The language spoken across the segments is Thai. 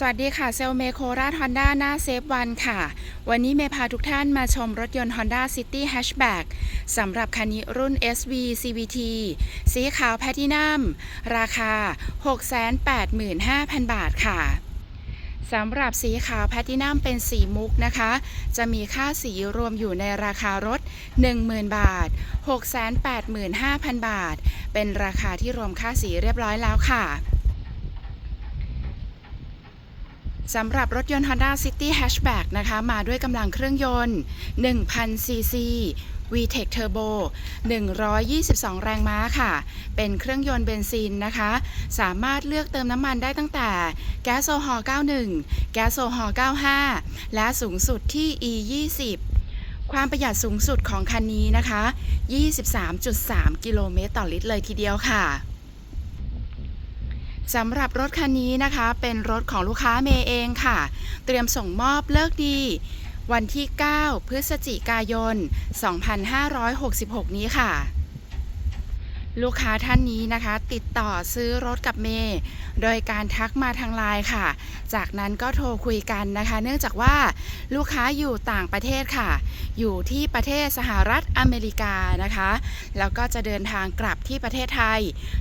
สวัสดีค่ะเซลเมโคราฮอนด้าหน้าเซฟวันค่ะ วันนี้เมย์พาทุกท่านมาชมรถยนต์ Honda City Hatchback สำหรับคันนี้รุ่น SV CVT สีขาวแพลตินัมราคา 685,000 บาทค่ะสำหรับสีขาวแพลตินัมเป็นสีมุกนะคะ จะมีค่าสีรวมอยู่ในราคารถ 10,000 บาท 685,000 บาท เป็นราคาที่รวมค่าสีเรียบร้อยแล้วค่ะ สำหรับรถยนต์ Honda City Hatchback นะคะ มาด้วยกำลังเครื่องยนต์1,000ซีซี VTEC Turbo 122 แรงม้าค่ะ เป็นเครื่องยนต์เบนซินนะคะ สามารถเลือกเติมน้ำมันได้ตั้งแต่แก๊สโซฮอล์91 แก๊สโซฮอล์95 และสูงสุดที่ E20 ความประหยัดสูงสุดของคันนี้นะคะ 23.3 กิโลเมตรต่อลิตรเลยทีเดียวค่ะ สำหรับรถคันนี้นะคะ เป็นรถของลูกค้าเมย์เองค่ะ เตรียมส่งมอบเลิกดี วันที่ 9 พฤศจิกายน 2566 นี้ค่ะ ลูกค้าท่านนี้นะคะ ติดต่อซื้อรถกับเมย์โดยการทักมาทางไลน์ค่ะ จากนั้นก็โทรคุยกันนะคะ เนื่องจากว่าลูกค้าอยู่ต่างประเทศค่ะ อยู่ที่ประเทศสหรัฐอเมริกานะคะ แล้วก็จะเดินทางกลับที่ประเทศไทย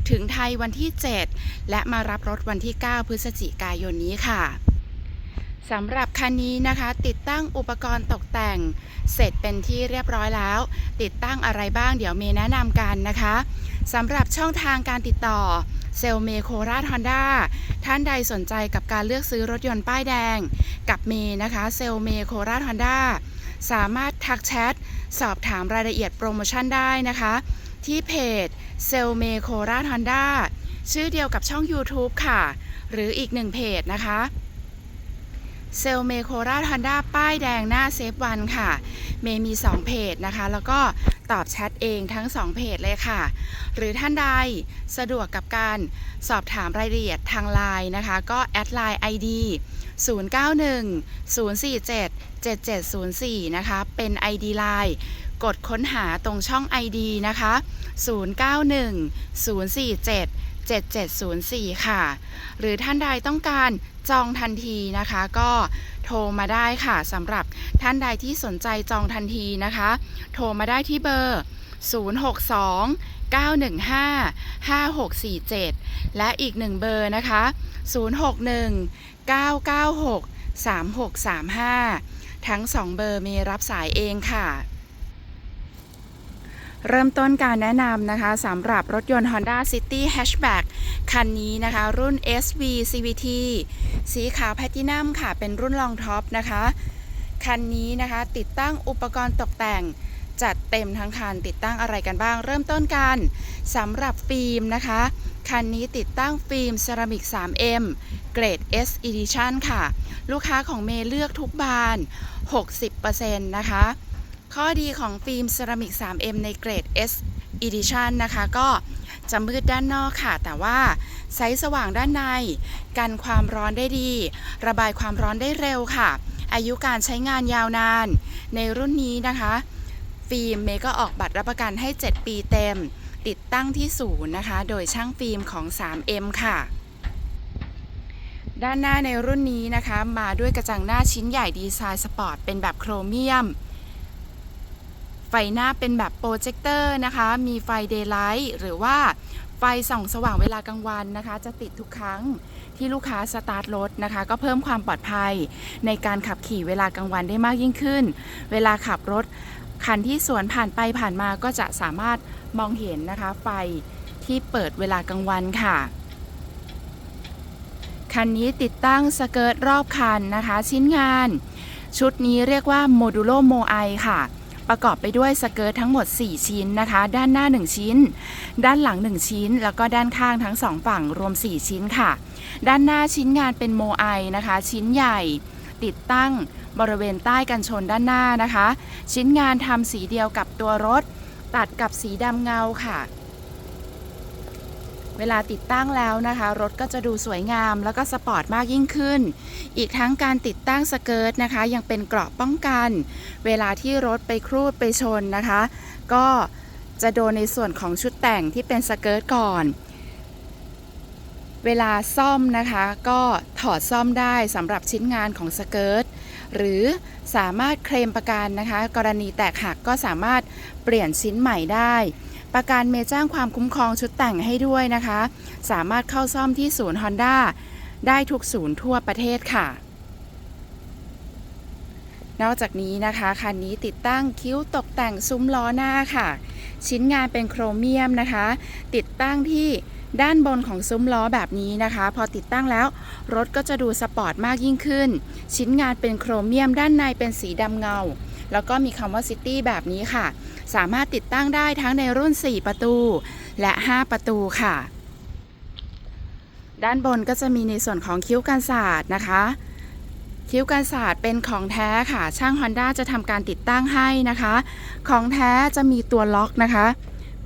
ถึงไทยวันที่ 7 และมารับรถวันที่ 9 พฤศจิกายนนี้ค่ะ สำหรับคันนี้นะคะ ติดตั้งอุปกรณ์ตกแต่ง เสร็จเป็นที่เรียบร้อยแล้ว ติดตั้งอะไรบ้างเดี๋ยวเมย์แนะนำกันนะคะสำหรับช่องทางการติดต่อเซลเมโคราชฮอนด้าท่านใดสนใจกับการเลือกซื้อรถยนต์ป้ายแดง กับเมย์นะคะเซลเมโคราชฮอนด้าสามารถทักแชท สอบถามรายละเอียดโปรโมชั่นได้นะคะ ที่เพจเซลเมโคราชฮอนด้าชื่อเดียวกับช่อง YouTube ค่ะ หรืออีกหนึ่งเพจนะคะ เซลเมโคราชฮอนด้าป้ายแดงหน้าเซฟวันค่ะ เมมี 2 เพจนะคะ แล้วก็ตอบแชทเองทั้ง 2 เพจเลยค่ะ หรือท่านใดสะดวกกับการสอบถามรายละเอียดทางไลน์นะคะ ก็แอดไลน์ ID 091 047 7704 นะคะ เป็น ID ไลน์กดค้นหาตรงช่อง ID นะคะ 091 047 7704 ค่ะ หรือท่านใดต้องการจองทันทีนะคะ ก็โทรมาได้ค่ะสำหรับท่านใดที่สนใจจองทันทีนะคะ โทรมาได้ที่เบอร์ 062 915 5647 และอีกหนึ่งเบอร์นะคะ 061 996 3635 ทั้งสองเบอร์มีรับสายเองค่ะ เริ่มต้นการแนะนำนะคะสำหรับรถยนต์ Honda City Hatchback คันนี้นะคะ รุ่น SV CVT สีขาวแพลตินัมค่ะ เป็นรุ่นลองท็อปนะคะ คันนี้นะคะติดตั้งอุปกรณ์ตกแต่ง จัดเต็มทั้งคันติดตั้งอะไรกันบ้าง เริ่มต้นกันสำหรับฟิล์มนะคะ คันนี้ติดตั้งฟิล์มเซรามิก 3M เกรด S Edition ค่ะ ลูกค้าของเมย์เลือกทุกบาน 60%นะคะ ข้อดีของฟิล์มเซรามิก 3M ในเกรด S Edition นะคะ ก็จะมืดด้านนอกค่ะ แต่ว่าไซส์สว่างด้านใน กันความร้อนได้ดี ระบายความร้อนได้เร็วค่ะ อายุการใช้งานยาวนาน ในรุ่นนี้นะคะ ฟิล์มเมย์ก็ออกบัตรรับประกันให้ 7 ปีเต็ม ติดตั้งที่ศูนย์นะคะ โดยช่างฟิล์มของ 3M ค่ะด้านหน้าในรุ่นนี้นะคะ มาด้วยกระจังหน้าชิ้นใหญ่ดีไซน์สปอร์ตเป็นแบบโครเมียม ฟหน้าเป็นแบบโปรเจคเตอร์นะคะ มีไฟเดย์ไลท์หรือว่าไฟส่องสว่างเวลากลางวันนะคะ จะติดทุกครั้งที่ลูกค้าสตาร์ทรถนะคะ ก็เพิ่มความปลอดภัยในการขับขี่เวลากลางวันได้มากยิ่งขึ้น เวลาขับรถคันที่สวนผ่านไปผ่านมาก็จะสามารถมองเห็นนะคะ ไฟที่เปิดเวลากลางวันค่ะคันนี้ติดตั้งสเกิร์ตรอบคันนะคะ ชิ้นงาน ชุดนี้เรียกว่าโมดูโลโมไอค่ะ ประกอบไปด้วยสเกิร์ตทั้งหมด 4 ชิ้นนะคะ ด้านหน้า 1 ชิ้น ด้านหลัง 1 ชิ้น แล้วก็ด้านข้างทั้ง 2 ฝั่งรวม 4 ชิ้นค่ะ ด้านหน้าชิ้นงานเป็นโมไอนะคะ ชิ้นใหญ่ติดตั้งบริเวณใต้กันชนด้านหน้านะคะ ชิ้นงานทำสีเดียวกับตัวรถ ตัดกับสีดำเงาค่ะ เวลาติดตั้งแล้วนะคะ รถก็จะดูสวยงามแล้วก็สปอร์ตมากยิ่งขึ้น อีกทั้งการติดตั้งสเกิร์ตนะคะ ยังเป็นเกราะป้องกัน เวลาที่รถไปครูดไปชนนะคะ ก็จะโดนในส่วนของชุดแต่งที่เป็นสเกิร์ตก่อน เวลาซ่อมนะคะ ก็ถอดซ่อมได้สำหรับชิ้นงานของสเกิร์ตหรือสามารถเคลมประกันนะคะ กรณีแตกหักก็สามารถเปลี่ยนชิ้นใหม่ได้ ประกันเมจ้างความคุ้มครองชุดแต่งให้ด้วยนะคะ สามารถเข้าซ่อมที่ศูนย์ Honda ได้ทุกศูนย์ทั่วประเทศค่ะ นอกจากนี้นะคะคันนี้ติดตั้งคิ้วตกแต่งซุ้มล้อหน้าค่ะ ชิ้นงานเป็นโครเมียมนะคะ ติดตั้งที่ด้านบนของซุ้มล้อแบบนี้นะคะ พอติดตั้งแล้วรถก็จะดูสปอร์ตมากยิ่งขึ้น ชิ้นงานเป็นโครเมียมด้านในเป็นสีดำเงา แล้วก็มีคำว่าซิตี้แบบนี้ค่ะ สามารถติดตั้งได้ทั้งในรุ่น 4 ประตู และ 5 ประตูค่ะ ด้านบนก็จะมีในส่วนของคิ้วกันศาสตร์นะคะ คิ้วกันศาสตร์เป็นของแท้ค่ะ ช่าง Honda จะทำการติดตั้งให้นะคะ ของแท้จะมีตัวล็อกนะคะ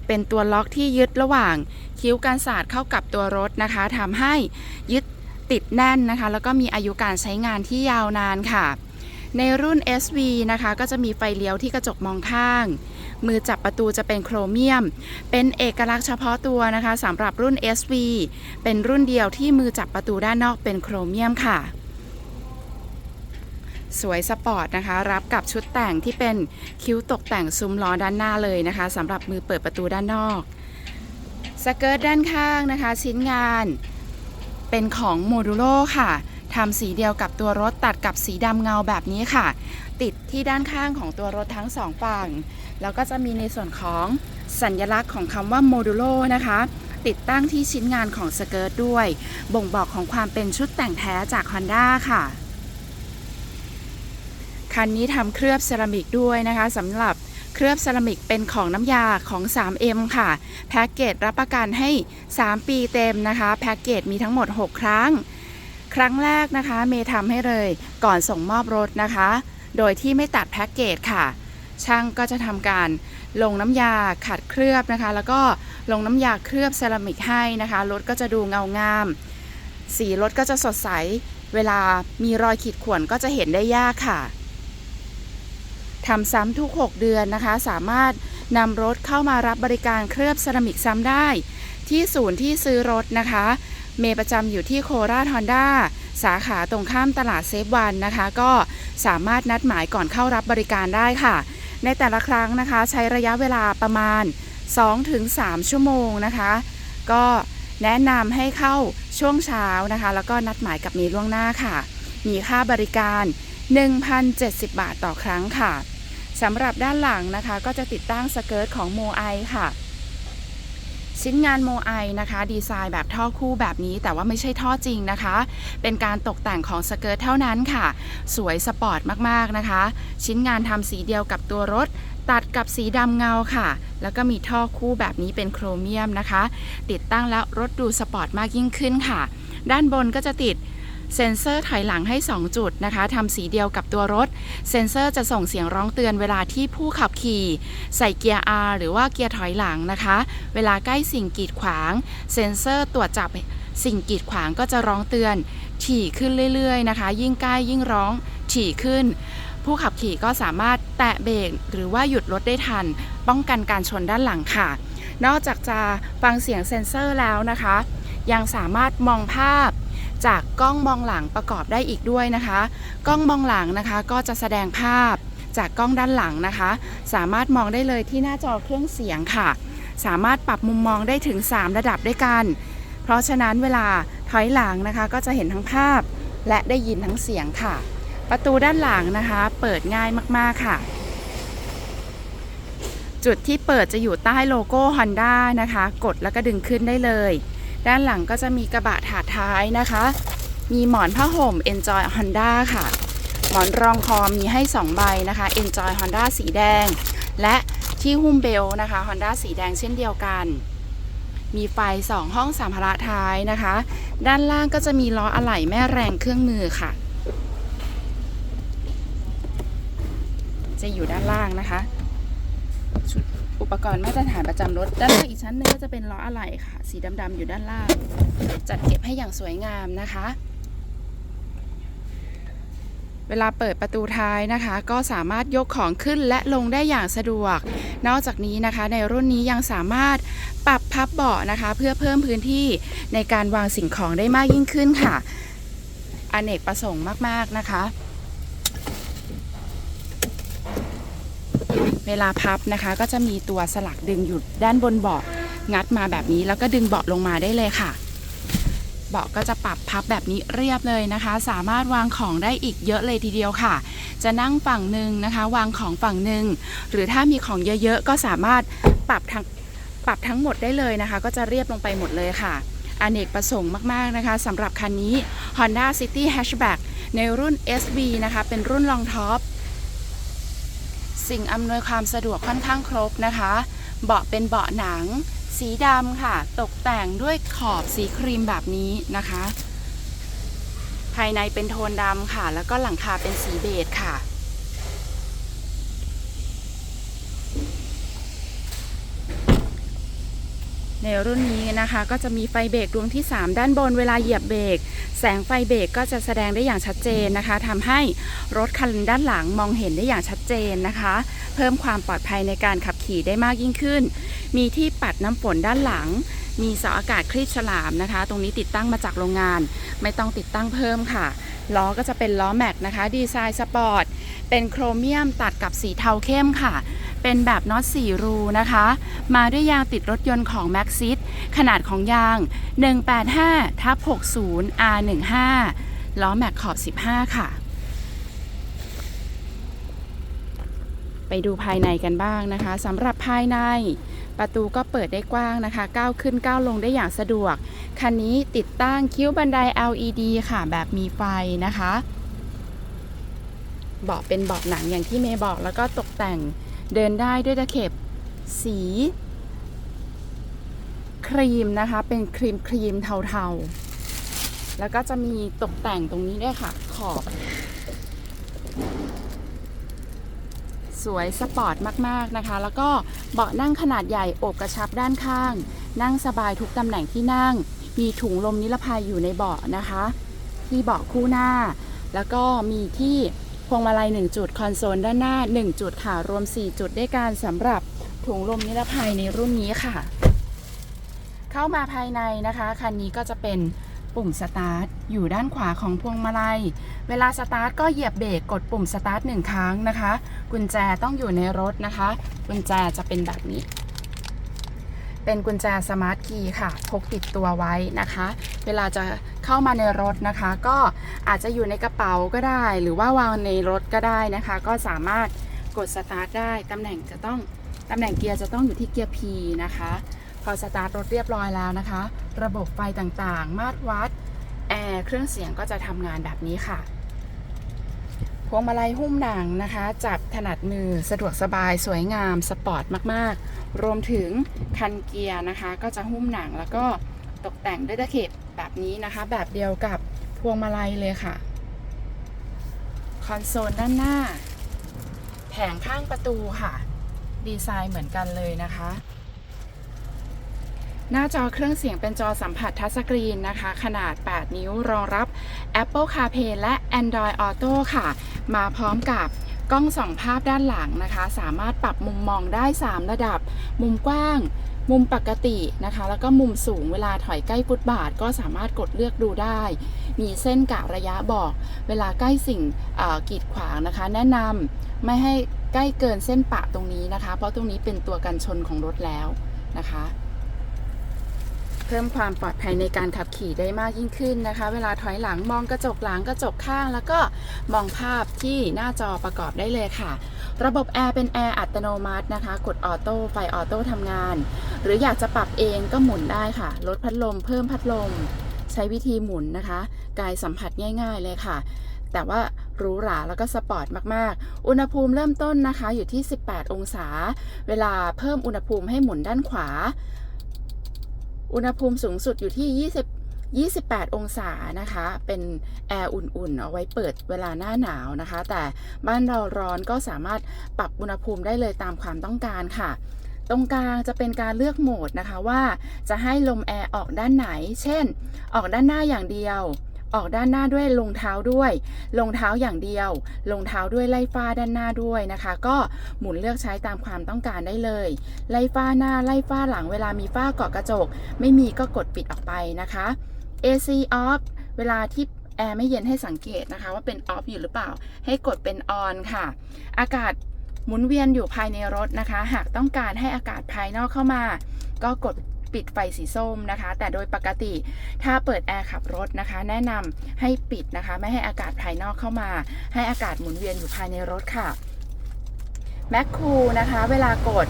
เป็นตัวล็อกที่ยึดระหว่างคิ้วกันศาสตร์เข้ากับตัวรถนะคะทำให้ยึดติดแน่นนะคะ แล้วก็มีอายุการใช้งานที่ยาวนานค่ะ ในรุ่น SV นะคะก็จะมีไฟเลี้ยวที่กระจกมองข้าง มือจับประตูจะเป็นโครเมียม เป็นเอกลักษณ์เฉพาะตัวนะคะสำหรับรุ่น SV เป็นรุ่นเดียวที่มือจับประตูด้านนอกเป็นโครเมียมค่ะ สวยสปอร์ตนะคะ รับกับชุดแต่งที่เป็นคิ้วตกแต่งซุ้มล้อด้านหน้าเลยนะคะสำหรับมือเปิดประตูด้านนอกสเกิร์ตด้านข้างนะคะ ชิ้นงานเป็นของโมดูโลค่ะ ทำสีเดียวกับตัวรถตัดกับสีดำเงาแบบนี้ค่ะ ติดที่ด้านข้างของตัวรถทั้งสองฝั่ง แล้วก็จะมีในส่วนของสัญลักษณ์ของคำว่าโมดูโลนะคะ ติดตั้งที่ชิ้นงานของสเกิร์ตด้วย บ่งบอกของความเป็นชุดแต่งแท้จาก Honda ค่ะ คันนี้ทำเคลือบเซรามิกด้วยนะคะสำหรับเคลือบเซรามิกเป็นของน้ำยาของ 3M ค่ะ แพ็กเกจรับประกันให้ 3 ปีเต็มนะคะ แพ็กเกจมีทั้งหมด 6 ครั้ง ครั้งแรกนะคะ เมย์ทำให้เลยก่อนส่งมอบรถนะคะ โดยที่ไม่ตัดแพ็กเกจค่ะ ช่างก็จะทำการลงน้ำยาขัดเคลือบนะคะ แล้วก็ลงน้ำยาเคลือบเซรามิกให้นะคะรถก็จะดูเงางาม สีรถก็จะสดใส เวลามีรอยขีดข่วนก็จะเห็นได้ยากค่ะทำซ้ำทุก 6 เดือนนะคะ สามารถนำรถเข้ามารับบริการเคลือบเซรามิกซ้ำได้ ที่ศูนย์ที่ซื้อรถนะคะ เมย์ประจำอยู่ที่โคราชฮอนด้าสาขาตรงข้ามตลาดเซฟวันนะคะ ก็สามารถนัดหมายก่อนเข้ารับบริการได้ค่ะ ในแต่ละครั้งนะคะ ใช้ระยะเวลาประมาณ 2-3 ชั่วโมงนะคะ ก็แนะนำให้เข้าช่วงเช้านะคะ แล้วก็นัดหมายกับเมย์ล่วงหน้าค่ะ มีค่าบริการ 1,070 บาทต่อครั้งค่ะสำหรับด้านหลังนะคะ ก็จะติดตั้งสเกิร์ตของโมไอค่ะ ชิ้นงานโมไอนะคะ ดีไซน์แบบท่อคู่แบบนี้ แต่ว่าไม่ใช่ท่อจริงนะคะ เป็นการตกแต่งของสเกิร์ตเท่านั้นค่ะ สวยสปอร์ตมากๆนะคะ ชิ้นงานทำสีเดียวกับตัวรถ ตัดกับสีดำเงาค่ะ แล้วก็มีท่อคู่แบบนี้เป็นโครเมียมนะคะ ติดตั้งแล้วรถดูสปอร์ตมากยิ่งขึ้นค่ะ ด้านบนก็จะติด เซ็นเซอร์ถอยหลังให้ 2 จุดนะคะทำสีเดียวกับตัวรถ เซ็นเซอร์จะส่งเสียงร้องเตือนเวลาที่ผู้ขับขี่ ใส่เกียร์ R หรือว่าเกียร์ถอยหลังนะคะ เวลาใกล้สิ่งกีดขวาง เซ็นเซอร์ตรวจจับสิ่งกีดขวางก็จะร้องเตือน ถี่ขึ้นเรื่อยๆนะคะ ยิ่งใกล้ยิ่งร้องถี่ขึ้น ผู้ขับขี่ก็สามารถแตะเบรกหรือว่าหยุดรถได้ทัน ป้องกันการชนด้านหลังค่ะ นอกจากจะฟังเสียงเซ็นเซอร์แล้วนะคะ ยังสามารถมองภาพ จากกล้องมองหลังประกอบได้อีกด้วยนะคะ กล้องมองหลังนะคะก็จะแสดงภาพจากกล้องด้านหลังนะคะ สามารถมองได้เลยที่หน้าจอเครื่องเสียงค่ะ สามารถปรับมุมมองได้ถึง 3 ระดับด้วยกัน เพราะฉะนั้นเวลาถอยหลังนะคะ ก็จะเห็นทั้งภาพและได้ยินทั้งเสียงค่ะ ประตูด้านหลังนะคะ เปิดง่ายมากๆค่ะ จุดที่เปิดจะอยู่ใต้โลโก้ Honda นะคะ กดแล้วก็ดึงขึ้นได้เลย ด้านหลังก็จะมีกระบะถาดท้ายนะคะ มีหมอนผ้าห่ม Enjoy Honda ค่ะ หมอนรองคอมีให้ 2 ใบนะคะ Enjoy Honda สีแดง และที่หุ้มเบลนะคะ Honda สีแดงเช่นเดียวกัน มีไฟ 2 ห้องสัมภาระท้ายนะคะ ด้านล่างก็จะมีล้ออะไหล่แม่แรงเครื่องมือค่ะ จะอยู่ด้านล่างนะคะชุด อุปกรณ์มาตรฐานประจำรถ ด้านล่างอีกชั้นหนึ่งก็จะเป็นล้ออะไหล่ค่ะ สีดำๆอยู่ด้านล่าง จัดเก็บให้อย่างสวยงามนะคะ เวลาเปิดประตูท้ายนะคะ ก็สามารถยกของขึ้นและลงได้อย่างสะดวก นอกจากนี้นะคะ ในรุ่นนี้ยังสามารถปรับพับเบาะนะคะ เพื่อเพิ่มพื้นที่ในการวางสิ่งของได้มากยิ่งขึ้นค่ะ อเนกประสงค์มากๆนะคะ เวลาพับนะคะ ก็จะมีตัวสลักดึงอยู่ด้านบนเบาะงัดมาแบบนี้ แล้วก็ดึงเบาะลงมาได้เลยค่ะ เบาะก็จะปรับพับแบบนี้เรียบเลยนะคะ สามารถวางของได้อีกเยอะเลยทีเดียวค่ะ จะนั่งฝั่งหนึ่งนะคะ วางของฝั่งหนึ่งหรือถ้ามีของเยอะๆก็สามารถปรับทั้งปรับทั้งหมดได้เลยนะคะ ก็จะเรียบลงไปหมดเลยค่ะอเนกประสงค์มาก ๆ นะคะสำหรับคันนี้ Honda City Hatchback ในรุ่น SV นะคะ เป็นรุ่นรองท็อป สิ่งอำนวยความสะดวกค่อนข้างครบนะคะ เบาะเป็นเบาะหนัง สีดำค่ะ ตกแต่งด้วยขอบสีครีมแบบนี้นะคะ ภายในเป็นโทนดำค่ะ แล้วก็หลังคาเป็นสีเบจค่ะ ในรุ่นนี้นะคะ ก็จะมีไฟเบรกดวงที่ 3 ด้านบนเวลาเหยียบเบรกแสงไฟเบรกก็จะแสดงได้อย่างชัดเจนนะคะทำให้รถคันด้านหลังมองเห็นได้อย่างชัดเจนนะคะ เพิ่มความปลอดภัยในการขับขี่ได้มากยิ่งขึ้น มีที่ปัดน้ำฝนด้านหลัง มีเสาอากาศคลีดฉลามนะคะ ตรงนี้ติดตั้งมาจากโรงงาน ไม่ต้องติดตั้งเพิ่มค่ะล้อก็จะเป็นล้อแม็กนะคะ ดีไซน์สปอร์ตเป็นโครเมียมตัดกับสีเทาเข้มค่ะ เป็นแบบน็อต4รูนะคะ มาด้วยยางติดรถยนต์ของ m a x ซิขนาดของยาง 185ทับ60 R15 ล้อแม็กขอบ 15 ค่ะ ไปดูภายในกันบ้างนะคะสำหรับภายในประตูก็เปิดได้กว้างนะคะก้าวขึ้นก้าวลงได้อย่างสะดวก คันนี้ติดตั้งคิ้วบันได LED ค่ะแบบมีไฟนะคะ เบาะเป็นเบาะหนังอย่างที่เมย์บอกแล้วก็ตกแต่ง เดินได้ด้วยตะเข็บสี ครีมนะคะ เป็นครีมครีมเทาๆ แล้วก็จะมีตกแต่งตรงนี้ด้วยค่ะ ขอบ สวยสปอร์ตมากๆนะคะ แล้วก็เบาะนั่งขนาดใหญ่โอบกระชับด้านข้าง นั่งสบายทุกตำแหน่งที่นั่ง มีถุงลมนิรภัยอยู่ในเบาะนะคะ ที่เบาะคู่หน้า แล้วก็มีที่ พวงมาลัย 1 จุด คอนโซลด้านหน้า 1 จุดค่ะ รวม 4 จุดด้วยกันสำหรับถุงลมนิรภัยในรุ่นนี้ค่ะ เข้ามาภายในนะคะ คันนี้ก็จะเป็นปุ่มสตาร์ทอยู่ด้านขวาของพวงมาลัย เวลาสตาร์ทก็เหยียบเบรกกดปุ่มสตาร์ทหนึ่งครั้งนะคะ กุญแจต้องอยู่ในรถนะคะ กุญแจจะเป็นแบบนี้ เป็นกุญแจสมาร์ทคีย์ค่ะพกติดตัวไว้นะคะ เวลาจะเข้ามาในรถนะคะ ก็อาจจะอยู่ในกระเป๋าก็ได้ หรือว่าวางในรถก็ได้นะคะ ก็สามารถกดสตาร์ทได้ตำแหน่งจะต้องตำแหน่งเกียร์จะต้องอยู่ที่เกียร์ P นะคะ พอสตาร์ทรถเรียบร้อยแล้วนะคะ ระบบไฟต่างๆ มาตรวัดแอร์เครื่องเสียงก็จะทำงานแบบนี้ค่ะ พวงมาลัยหุ้มหนังนะคะ จับถนัดมือสะดวกสบายสวยงาม สปอร์ตมากๆ รวมถึงคันเกียร์นะคะ ก็จะหุ้มหนังแล้วก็ตกแต่งด้วยตะเข็บแบบนี้นะคะ แบบเดียวกับพวงมาลัยเลยค่ะ คอนโซลด้านหน้า แผงข้างประตูค่ะ ดีไซน์เหมือนกันเลยนะคะ หน้าจอเครื่องเสียงเป็นจอสัมผัสทัชสกรีนนะคะ ขนาด 8 นิ้วรองรับ Apple CarPlay และ Android Auto ค่ะ มาพร้อมกับกล้องส่องภาพด้านหลังนะคะ สามารถปรับมุมมองได้ 3 ระดับ มุมกว้าง มุมปกตินะคะ แล้วก็มุมสูงเวลาถอยใกล้ฟุตบาท ก็สามารถกดเลือกดูได้ มีเส้นกะระยะบอก เวลาใกล้สิ่งกีดขวางนะคะ แนะนำไม่ให้ใกล้เกินเส้นปะตรงนี้นะคะ เพราะตรงนี้เป็นตัวกันชนของรถแล้วนะคะ เพิ่มความปลอดภัยในการขับขี่ได้มากยิ่งขึ้นนะคะ เวลาถอยหลังมองกระจกหลังกระจกข้าง แล้วก็มองภาพที่หน้าจอประกอบได้เลยค่ะ ระบบแอร์เป็นแอร์อัตโนมัตินะคะ กดออโต้ไฟออโต้ทำงาน หรืออยากจะปรับเองก็หมุนได้ค่ะลดพัดลม เพิ่มพัดลม ใช้วิธีหมุนนะคะ กายสัมผัสง่าย ๆเลยค่ะแต่ว่าหรูหราแล้วก็สปอร์ตมาก ๆ อุณหภูมิเริ่มต้นนะคะอยู่ที่ 18 องศา เวลาเพิ่มอุณหภูมิให้หมุนด้านขวา อุณหภูมิสูงสุดอยู่ที่ 20 28 องศานะคะ เป็นแอร์อุ่นๆ เอาไว้เปิดเวลาหน้าหนาวนะคะ แต่บ้านเราร้อนก็สามารถปรับอุณหภูมิได้เลยตามความต้องการค่ะตรงกลางจะเป็นการเลือกโหมดนะคะว่าจะให้ลมแอร์ออกด้านไหน เช่น ออกด้านหน้าอย่างเดียว ออกด้านหน้าด้วยรองเท้าด้วยรองเท้าอย่างเดียวรองเท้าด้วยไล่ฟ้าด้านหน้าด้วยนะคะ ก็หมุนเลือกใช้ตามความต้องการได้เลย ไล่ฟ้าหน้าไล่ฟ้าหลังเวลามีฝ้าเกาะกระจก ไม่มีก็กดปิดออกไปนะคะ AC off เวลาที่แอร์ไม่เย็นให้สังเกตนะคะว่าเป็น off อยู่หรือเปล่า ให้กดเป็น on ค่ะ อากาศหมุนเวียนอยู่ภายในรถนะคะ หากต้องการให้อากาศภายนอกเข้ามา ก็กด ปิดไฟสีส้มนะคะ แต่โดยปกติถ้าเปิดแอร์ขับรถนะคะ แนะนำให้ปิดนะคะ ไม่ให้อากาศภายนอกเข้ามา ให้อากาศหมุนเวียนอยู่ภายในรถค่ะแมคคูลนะคะ เวลากด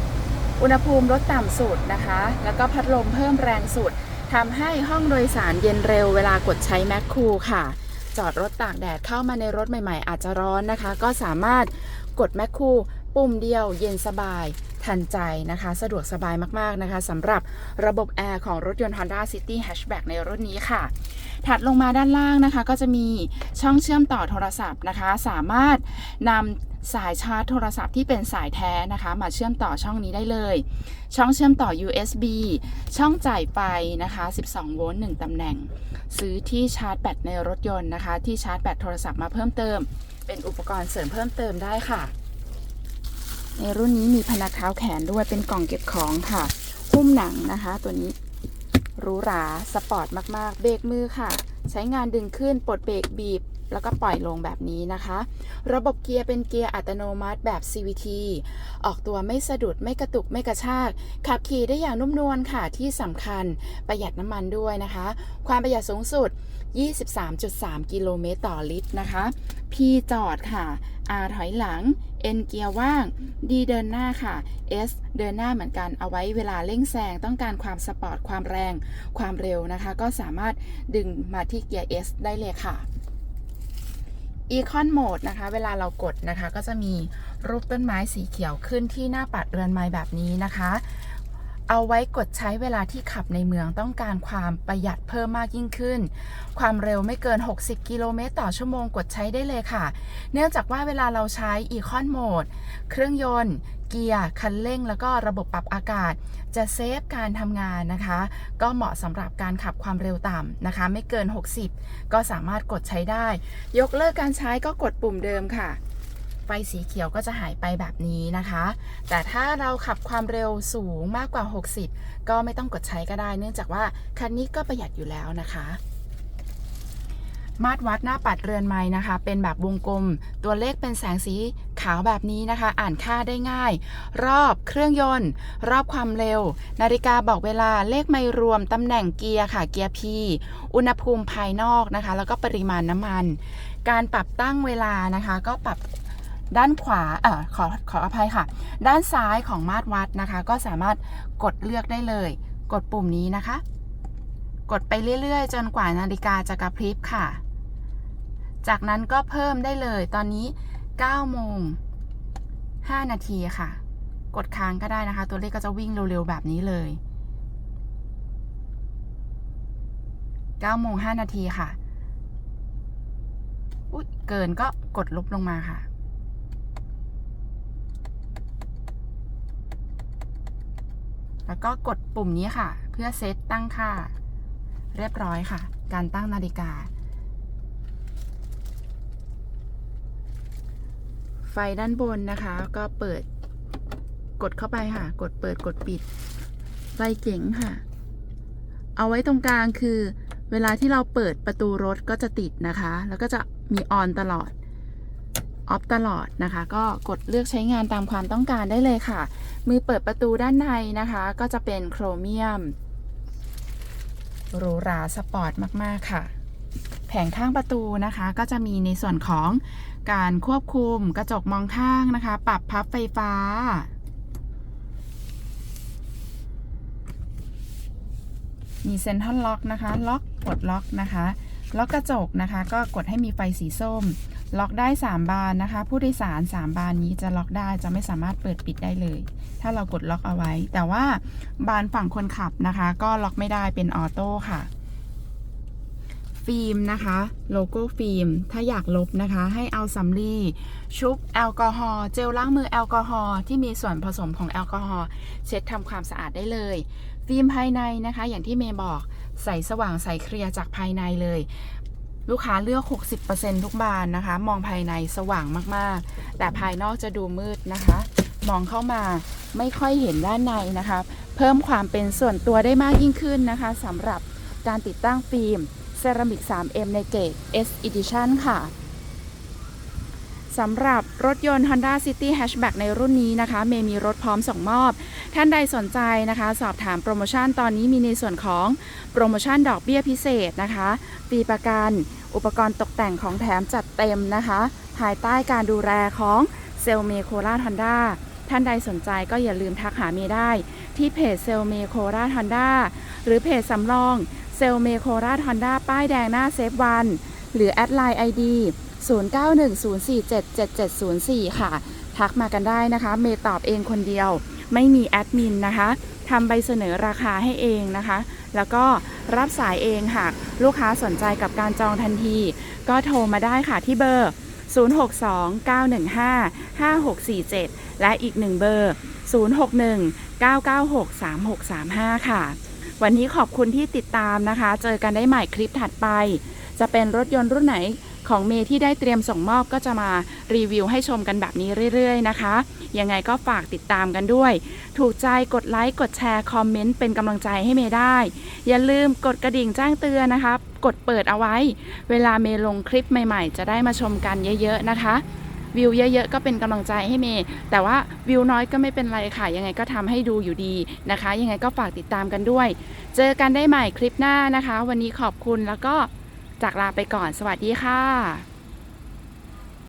อุณหภูมิลดต่ำสุดนะคะ แล้วก็พัดลมเพิ่มแรงสุดทำให้ห้องโดยสารเย็นเร็วเวลากดใช้แมคคูลค่ะ จอดรถตากแดดเข้ามาในรถใหม่ ๆ อาจจะร้อนนะคะ ก็สามารถกดแมคคูล ปุ่มเดียวเย็นสบายทันใจนะคะ สะดวกสบายมาก ๆ นะคะสำหรับระบบแอร์ของรถยนต์ Honda City Hatchback ในรุ่นนี้ค่ะ ถัดลงมาด้านล่างนะคะ ก็จะมีช่องเชื่อมต่อโทรศัพท์นะคะ สามารถนำสายชาร์จโทรศัพท์ที่เป็นสายแท้นะคะ มาเชื่อมต่อช่องนี้ได้เลย ช่องเชื่อมต่อ USB ช่องจ่ายไฟนะคะ 12 โวลต์1ตำแหน่ง ซื้อที่ชาร์จแบตในรถยนต์นะคะ ที่ชาร์จแบตโทรศัพท์มาเพิ่มเติม เป็นอุปกรณ์เสริมเพิ่มเติมได้ค่ะ ในรุ่นนี้มีพนักเท้าแขนด้วยเป็นกล่องเก็บของค่ะ หุ้มหนังนะคะ ตัวนี้หรูหราสปอร์ตมากๆ เบรกมือค่ะ ใช้งานดึงขึ้นปลดเบรกบีบ แล้วก็ปล่อยลงแบบนี้นะคะ ระบบเกียร์เป็นเกียร์อัตโนมัติแบบ CVT ออกตัวไม่สะดุดไม่กระตุกไม่กระชาก ขับขี่ได้อย่างนุ่มนวลค่ะ ที่สำคัญประหยัดน้ำมันด้วยนะคะ ความประหยัดสูงสุด 23.3 กิโลเมตรต่อลิตรนะคะ P จอดค่ะ R ถอยหลัง N เกียร์ว่าง D เดินหน้าค่ะ S เดินหน้าเหมือนกันเอาไว้เวลาเร่งแซงต้องการความสปอร์ตความแรงความเร็วนะคะ ก็สามารถดึงมาที่เกียร์ S ได้เลยค่ะ Econ Mode นะคะ เวลาเรากดนะคะ ก็จะมีรูปต้นไม้สีเขียวขึ้นที่หน้าปัดเรือนไม้แบบนี้นะคะ เอาไว้กดใช้เวลาที่ขับในเมืองต้องการความประหยัดเพิ่มมากยิ่งขึ้น ความเร็วไม่เกิน 60 กิโลเมตรต่อชั่วโมงกดใช้ได้เลยค่ะ เนื่องจากว่าเวลาเราใช้ Econ Mode เครื่องยนต์ เกียร์ คันเร่ง แล้วก็ระบบปรับอากาศ จะเซฟการทำงานนะคะ ก็เหมาะสำหรับการขับความเร็วต่ำนะคะ ไม่เกิน 60 ก็สามารถกดใช้ได้ ยกเลิกการใช้ก็กดปุ่มเดิมค่ะ ฟสีเขียวก็จะหายไปแบบนี้นะคะ แต่ถ้าเราขับความเร็วสูงมากกว่า 60 ก็ไม่ต้องกดใช้ก็ได้ เนื่องจากว่าคันนี้ก็ประหยัดอยู่แล้วนะคะ มาตรวัดหน้าปัดเรือนไม้นะคะ เป็นแบบวงกลม ตัวเลขเป็นแสงสีขาวแบบนี้นะคะ อ่านค่าได้ง่าย รอบเครื่องยนต์ รอบความเร็ว นาฬิกาบอกเวลาเลขไม่รวมตำแหน่งเกียร์ค่ะ เกียร์ P อุณหภูมิภายนอกนะคะ แล้วก็ปริมาณน้ำมัน การปรับตั้งเวลานะคะ ก็ปรับ ด้านขวาเอ่อขอขออภัยค่ะ ด้านซ้ายของมาตรวัดนะคะ ก็สามารถกดเลือกได้เลย กดปุ่มนี้นะคะ กดไปเรื่อยๆ จนกว่านาฬิกาจะกระพริบค่ะ จากนั้นก็เพิ่มได้เลย ตอนนี้9โมง5นาทีค่ะ กดค้างก็ได้นะคะ ตัวเลขก็จะวิ่งเร็วๆ แบบนี้เลย9โมง5นาทีค่ะ อุ๊ย เกินก็กดลบลงมาค่ะ แล้วก็กดปุ่มนี้ค่ะ เพื่อเซตตั้งค่า เรียบร้อยค่ะ การตั้งนาฬิกา ไฟด้านบนนะคะ ก็เปิดกดเข้าไปค่ะ กดเปิดกดปิด ไฟเจ๋งค่ะ เอาไว้ตรงกลางคือ เวลาที่เราเปิดประตูรถก็จะติดนะคะ แล้วก็จะมีออนตลอด ออฟตลอดนะคะ ก็กดเลือกใช้งานตามความต้องการได้เลยค่ะ มือเปิดประตูด้านในนะคะ ก็จะเป็นโครเมียมหรูหราสปอร์ตมาก ๆ ค่ะ แผงข้างประตูนะคะ ก็จะมีในส่วนของการควบคุมกระจกมองข้างนะคะ ปรับพับไฟฟ้า มีเซ็นทรัลล็อกนะคะ ล็อกกดล็อกนะคะ ล็อกกระจกนะคะ ก็กดให้มีไฟสีส้ม ล็อกได้ 3 บานนะคะ ผู้โดยสาร 3 บานนี้จะล็อกได้จะไม่สามารถเปิดปิดได้เลย ถ้าเรากดล็อกเอาไว้ แต่ว่าบานฝั่งคนขับนะคะ ก็ล็อกไม่ได้เป็นออโต้ค่ะ ฟิล์มนะคะโลโก้ฟิล์ม ถ้าอยากลบนะคะ ให้เอาสำลีชุบแอลกอฮอล์เจลล้างมือแอลกอฮอล์ที่มีส่วนผสมของแอลกอฮอล์เช็ดทำความสะอาดได้เลย ฟิล์มภายในนะคะ อย่างที่เมย์บอกใส่สว่างใส่เคลียร์จากภายในเลย ลูกค้าเลือก 60%ทุกบานนะคะ มองภายในสว่างมากๆ แต่ภายนอกจะดูมืดนะคะ มองเข้ามาไม่ค่อยเห็นด้านในนะคะ เพิ่มความเป็นส่วนตัวได้มากยิ่งขึ้นนะคะสำหรับการติดตั้งฟิล์มเซรามิก 3M ในเกรด S Edition ค่ะ สำหรับรถยนต์ Honda City Hatchback ในรุ่นนี้นะคะ เมมีรถพร้อมส่งมอบ ท่านใดสนใจนะคะ สอบถามโปรโมชั่นตอนนี้มีในส่วนของโปรโมชั่นดอกเบี้ยพิเศษนะคะฟรีประกันอุปกรณ์ตกแต่งของแถมจัดเต็มนะคะ ภายใต้การดูแลของเซลเมโคราฮอนด้าท่านใดสนใจก็อย่าลืมทักหาเมย์ได้ ที่เพจเซลเมโคราฮอนด้าหรือเพจสำรองเซลเมโคราฮอนด้าป้ายแดงหน้าเซฟวันหรือแอดไลน์ ID 0910477704 ค่ะ ทักมากันได้นะคะ เมย์ตอบเองคนเดียว ไม่มีแอดมินนะคะทำใบเสนอราคาให้เองนะคะ แล้วก็รับสายเองหากลูกค้าสนใจกับการจองทันที ก็โทรมาได้ค่ะที่เบอร์ 062-915-5647 และอีกหนึ่งเบอร์ 061-996-3635 ค่ะ วันนี้ขอบคุณที่ติดตามนะคะ เจอกันได้ใหม่คลิปถัดไป จะเป็นรถยนต์รุ่นไหน ของเมที่ได้เตรียมส่งมอบก็จะมารีวิวให้ชมกันแบบนี้เรื่อยๆนะคะ ยังไงก็ฝากติดตามกันด้วย ถูกใจกดไลค์กดแชร์คอมเมนต์เป็นกำลังใจให้เมได้ อย่าลืมกดกระดิ่งแจ้งเตือนนะคะ กดเปิดเอาไว้ เวลาเมลงคลิปใหม่ๆ จะได้มาชมกันเยอะๆนะคะวิวเยอะๆ ก็เป็นกำลังใจให้เมย์แต่ว่าวิวน้อยก็ไม่เป็นไรค่ะ ยังไงก็ทำให้ดูอยู่ดีนะคะ ยังไงก็ฝากติดตามกันด้วย เจอกันได้ใหม่คลิปหน้านะคะ วันนี้ขอบคุณแล้วก็ จากลาไปก่อน สวัสดีค่ะ